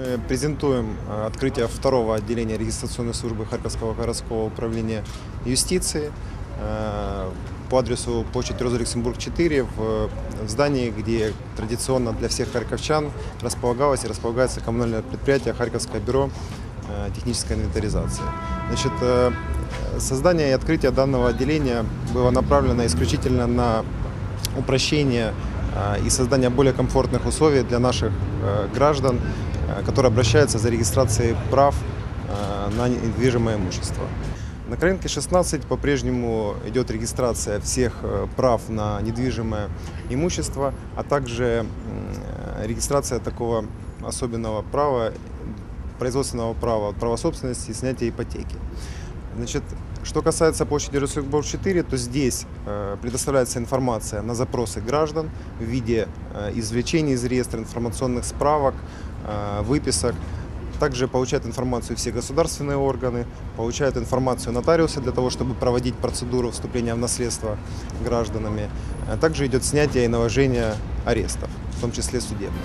мы презентуем э, открытие второго отделения регистрационной службы Харьковского городского управления юстиции э, по адресу площадь Роза Люксембург 4 в, в здании, где традиционно для всех харьковчан располагалось и располагается коммунальное предприятие Харьковское бюро э, технической инвентаризации. Значит, э, создание и открытие данного отделения было направлено исключительно на упрощение э, и создание более комфортных условий для наших э, граждан, э, которые обращаются за регистрацией прав э, на недвижимое имущество. На Крынке 16 по-прежнему идет регистрация всех э, прав на недвижимое имущество, а также э, регистрация такого особенного права, производственного права, права собственности и снятия ипотеки. Значит, что касается площади Люксембург 4, то здесь э, предоставляется информация на запросы граждан в виде э, извлечений из реестра информационных справок, э, выписок. Также получают информацию все государственные органы, получают информацию нотариусы для того, чтобы проводить процедуру вступления в наследство гражданами. Также идет снятие и наложение арестов, в том числе судебных.